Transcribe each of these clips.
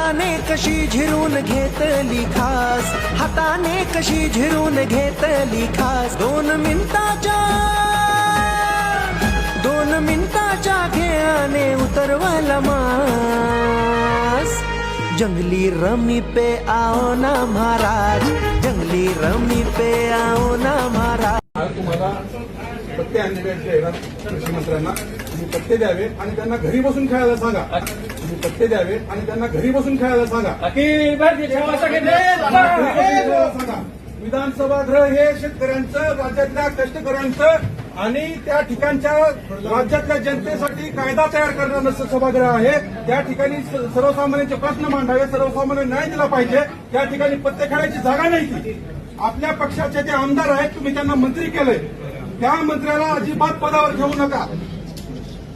हाताने कशी झिरून घेतली खास? हाताने कशी झिरून घेतली खास? दोन मिनिटाच्या दोन मिनिटाच्या खेळाने उतरवाला मास. जंगली रमी पे आओ ना महाराज. जंगली रमी पे आओ ना महाराज. तुम्हाला पत्ते आणलेले आहेत ना कृषी मंत्र्यांना. तुम्ही पत्ते द्यावे आणि त्यांना घरी बसून खेळायला सांगा. तुम्ही पत्ते द्यावे आणि त्यांना घरी बसून खेळायला सांगा. विधानसभा गृह हे शेतकऱ्यांचं राज्यातल्या कष्टकऱ्यांचं आणि त्या ठिकाणच्या राज्यातल्या जनतेसाठी कायदा तयार करणारं सभागृह आहे. त्या ठिकाणी सर्वसामान्यांचे प्रश्न मांडावे सर्वसामान्य न्याय दिला पाहिजे. त्या ठिकाणी पत्ते खेळायची जागा नाही आपल्या पक्षाचे जे आमदार आहेत तुम्ही त्यांना मंत्री केलंय. त्या मंत्र्याला अजिबात पदावर ठेवू नका.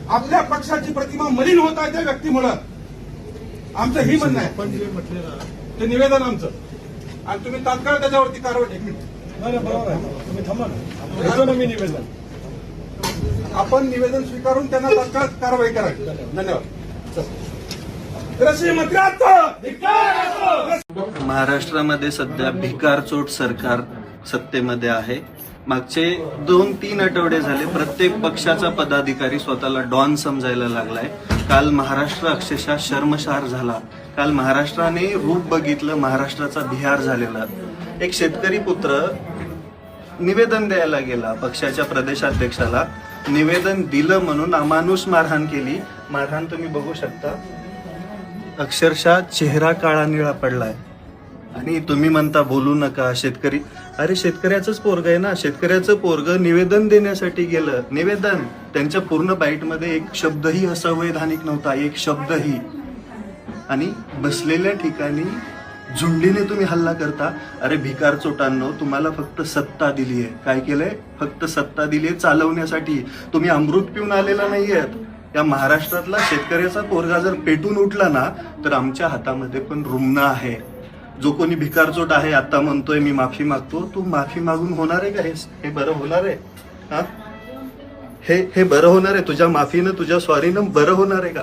आपल्या पक्षाची प्रतिमा मलिन होत आहे त्या व्यक्तीमुळं. आमचं ही म्हणणं आहे. ते निवेदन आमचं. आणि तुम्ही तात्काळ त्याच्यावरती कारवाई एक मिनिट. देतो ना. मी निवेदन. आपण निवेदन स्वीकारून त्यांना तात्काळ कारवाई करावी. धन्यवाद. महाराष्ट्रामध्ये सध्या भिकारचोट सरकार सत्तेमध्ये आहे. मागचे दोन तीन आठवडे झाले प्रत्येक पक्षाचा पदाधिकारी स्वतःला डॉन समजायला लागलाय. काल महाराष्ट्र अक्षरशः शर्मशार झाला. काल महाराष्ट्राने रूप बघितलं महाराष्ट्राचा बिहार झालेला. एक शेतकरी पुत्र निवेदन द्यायला गेला पक्षाच्या प्रदेशाध्यक्षाला. निवेदन दिलं म्हणून अमानुष मारहाण केली. मारहाण तुम्ही बघू शकता. अक्षरशः चेहरा काळा निळा पडलाय. आणि तुम्ही म्हणता बोलू नका शेतकरी. अरे शेतकऱ्याचंच पोरग आहे ना. शेतकऱ्याचं पोरग निवेदन देण्यासाठी गेलं. निवेदन. त्यांच्या पूर्ण बाईटमध्ये एक शब्दही असंवैधानिक नव्हता. एक शब्दही. आणि बसलेल्या ठिकाणी झुंडीने तुम्ही हल्ला करता. अरे भिकार चोटांनो तुम्हाला फक्त सत्ता दिली आहे. काय केलंय? फक्त सत्ता दिली आहे चालवण्यासाठी. तुम्ही अमृत पिऊन आलेला नाहीयेत. या महाराष्ट्रातला शेतकऱ्याचा पोरगा जर पेटून उठला ना तर आमच्या हातामध्ये पण रुग्ण आहे. जो कोणी भिकारचोट आहे आता म्हणतोय मी माफी मागतो. तू माफी मागून होणार आहे का? हे बरं होणार आहे? हा? हे हे बरं होणार आहे? तुझ्या माफीनं तुझ्या स्वारीनं बरं होणार आहे का?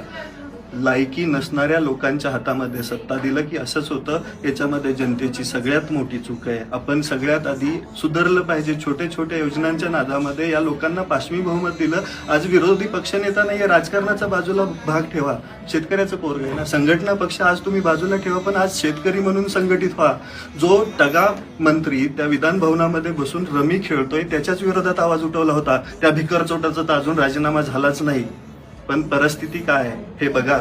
लायकी नसणाऱ्या लोकांच्या हातामध्ये सत्ता दिलं की असंच होतं. याच्यामध्ये जनतेची सगळ्यात मोठी चूक आहे. आपण सगळ्यात आधी सुधारलं पाहिजे. छोटे छोटे योजनांच्या नादामध्ये या लोकांना पाशवी बहुमत दिलं. आज विरोधी पक्षनेता नाही राजकारणाचा बाजूला भाग ठेवा. शेतकऱ्याचं पोरग आहे ना? संघटना पक्ष आज तुम्ही बाजूला ठेवा पण आज शेतकरी म्हणून संघटित व्हा. जो टगा मंत्री त्या विधान भवनामध्ये बसून रमी खेळतोय त्याच्याच विरोधात आवाज उठवला होता. त्या भिकर चोटाचा तर अजून राजीनामा झालाच नाही. पण परिस्थिती काय आहे हे बघा.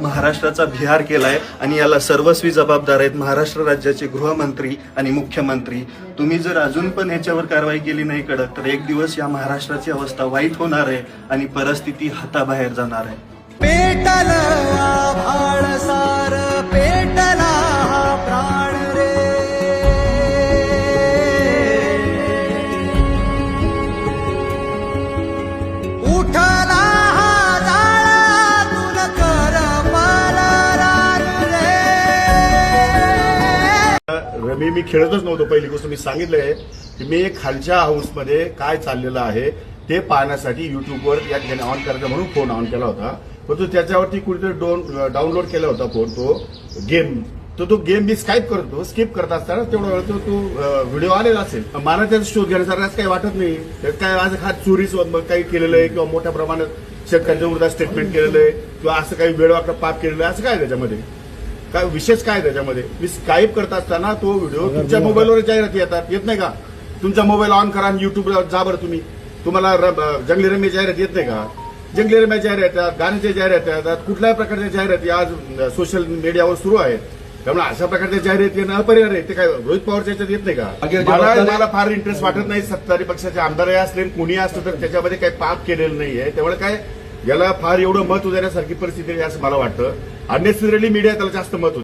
महाराष्ट्राचा बिहार केलाय आणि याला सर्वस्वी जबाबदार आहेत महाराष्ट्र राज्याचे गृहमंत्री आणि मुख्यमंत्री. तुम्ही जर अजून पण याच्यावर कारवाई केली नाही कडक तर एक दिवस या महाराष्ट्राची अवस्था वाईट होणार आहे आणि परिस्थिती हाताबाहेर जाणार आहे. मी मी खेळतच नव्हतो पहिली गोष्ट. मी सांगितलं आहे की मी खालच्या हाऊसमध्ये काय चाललेलं आहे ते पाहण्यासाठी युट्यूबवर या ठिकाणी ऑन करायचं म्हणून फोन ऑन केला होता. परंतु त्याच्यावरती कुठेतरी डोन डाउनलोड केला होता फोन तो गेम तो तो गेम मी स्काईप करतो स्किप करत असताना तेवढा वेळ तो तो व्हिडिओ आलेला असेल. मला त्याचा शोध घेण्यासारखं काही वाटत नाही. त्यात काय आज हा चोरीच काही केलेलं आहे किंवा मोठ्या प्रमाणात शेतकऱ्यांच्या विरोधात स्टेटमेंट केलेलं आहे किंवा असं काही वेळवाकडं पाप केलेलं आहे असं काय त्याच्यामध्ये? काय विशेष काय त्याच्यामध्ये? मी स्काईप करत असताना तो व्हिडिओ तुमच्या मोबाईलवर जाहिराती येतात. येत नाही का? तुमचा मोबाईल ऑन करा आणि युट्यूबला जा बरं तुम्ही. तुम्हाला जंगली रमी जाहिरात येत नाही का? जंगली रम्या जाहिरात येतात गाण्याच्या जाहिराती येतात कुठल्याही प्रकारच्या जाहिराती आज सोशल मीडियावर सुरू आहेत. त्यामुळे अशा प्रकारच्या जाहिराती येणं अपरिहार्य आहे. ते काय रोहित पवारच्या याच्यात येत नाही का? मला मला फार इंटरेस्ट वाटत नाही सत्तारी पक्षाचे आमदार असले कुणी असलं तर त्याच्यामध्ये काही पाप केलेलं नाहीये. त्यामुळे काय? याला फार एवढं महत्त्व देण्यासारखी परिस्थिती आहे असं मला वाटतं. अननेसेसरीली मीडिया त्याला जास्त महत्व